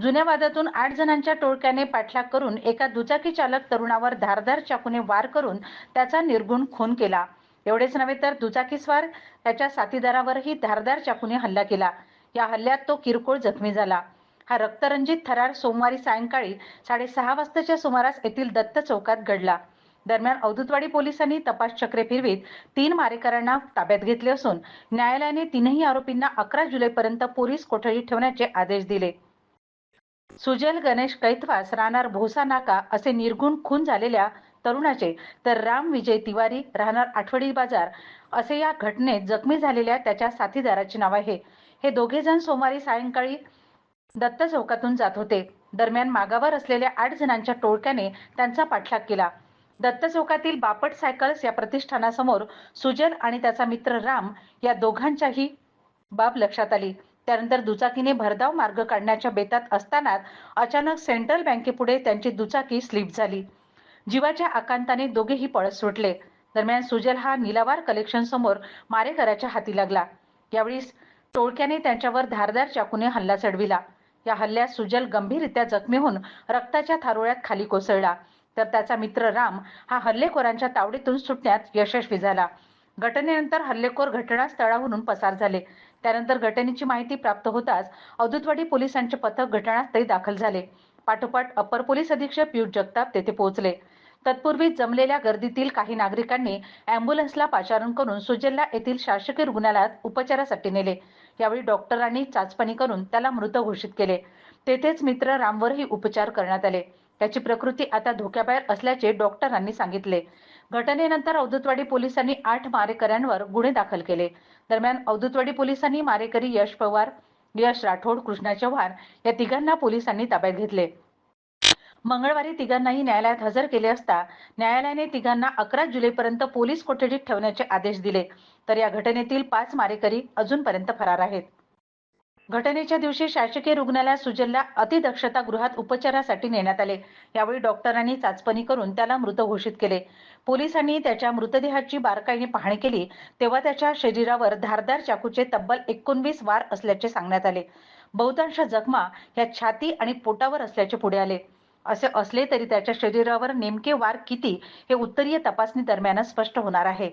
जुन्या वादातून आठ जणांच्या टोळक्याने पाठलाग करून एका दुचाकी चालक तरुणावर धारदार चाकूने वार करून त्याचा निर्गुण खून केला. एवढेच नव्हे तर दुचाकीस्वार त्याच्या साथीदारावरही धारदार चाकूने हल्ला केला. या हल्ल्यात तो किरकोळ जखमी झाला. हा रक्तरंजित थरार सोमवारी सायंकाळी साडेसहा वाजताच्या सुमारास येथील दत्त चौकात घडला. दरम्यान अवधूतवाडी पोलिसांनी तपास चक्रे फिरवीत तीन मारेकरांना ताब्यात घेतले असून न्यायालयाने तीनही आरोपींना अकरा जुलैपर्यंत पोलीस कोठडीत ठेवण्याचे आदेश दिले. सुजल गणेश कैतवास राहणार भोसा नाका असे निर्गुण खून झालेल्या तरुणाचे तर राम विजय तिवारी राहणार आठवडी बाजार असे या घटनेत जखमी झालेल्या त्याच्या साथीदाराचे नाव आहे. हे दोघे जण सोमवारी सायंकाळी दत्त चौकातून जात होते. दरम्यान मागावर असलेल्या आठ जणांच्या टोळक्याने त्यांचा पाठलाग केला. दत्त चौकातील बापट सायकल्स या प्रतिष्ठानासमोर सुजल आणि त्याचा मित्र राम या दोघांच्याही बाब लक्षात आली. त्यानंतर दुचाकीने भरधाव मार्ग काढण्याच्या बेतात असतानाच अचानक सेंट्रल बँकेपुढे त्यांची दुचाकी स्लिप झाली. जीवाच्या आकांताने दोघेही पळत सुटले. दरम्यान सुजल हा निलावार कलेक्शन समोर मारेकराच्या हाती लागला. यावेळी टोळक्याने त्यांच्यावर धारदार चाकूने हल्ला चढविला. या हल्ल्यात सुजल गंभीररित्या जखमी होऊन रक्ताच्या थारोळ्यात खाली कोसळला. तर त्याचा मित्र राम हा हल्लेखोरांच्या तावडीतून सुटण्यात यशस्वी झाला. घटनेनंतर हल्लेखोर घटनास्थळावरून पसार झाले. त्यानंतर घटनेची माहिती प्राप्त होताच अवधूतवाडी पोलिसांचे पथक घटनास्थळी दाखल झाले. पाठोपाठ अपर पोलीस अधीक्षक पियुष जगताप तेथे पोहोचले. तत्पूर्वी जमलेल्या गर्दीतील काही नागरिकांनी अँब्युलन्सला पाचारण करून सुजलला येथील शासकीय रुग्णालयात उपचारासाठी नेले. यावेळी डॉक्टरांनी चाचपणी करून त्याला मृत घोषित केले. तेथेच मित्र रामवरही उपचार करण्यात आले. त्याची प्रकृती आता धोक्याबाहेर असल्याचे डॉक्टरांनी सांगितले. घटनेनंतर अवधूतवाडी पोलिसांनी आठ मारेकऱ्यांवर गुन्हे दाखल केले. दरम्यान अवधूतवाडी पोलिसांनी मारेकरी यश पवार यश राठोड कृष्णा चव्हाण या तिघांना पोलिसांनी ताब्यात घेतले. मंगळवारी तिघांनाही न्यायालयात हजर केले असता न्यायालयाने तिघांना अकरा जुलैपर्यंत पोलीस कोठडीत ठेवण्याचे आदेश दिले. तर या घटनेतील पाच मारेकरी अजूनपर्यंत फरार आहेत. घटनेच्या दिवशी शासकीय रुग्णालयात सुजलला अतिदक्षता गृहात उपचारासाठी नेण्यात आले. यावेळी डॉक्टरांनी चाचपणी करून त्याला मृत घोषित केले. पोलिसांनी त्याच्या मृतदेहाची बारकाईने पाहणी केली तेव्हा त्याच्या शरीरावर धारदार चाकूचे तब्बल एकोणवीस वार असल्याचे सांगण्यात आले. बहुतांश जखमा ह्या छाती आणि पोटावर असल्याचे पुढे आले. असे असले तरी त्याच्या शरीरावर नेमके वार किती हे उत्तरीय तपासणी दरम्यानच स्पष्ट होणार आहे.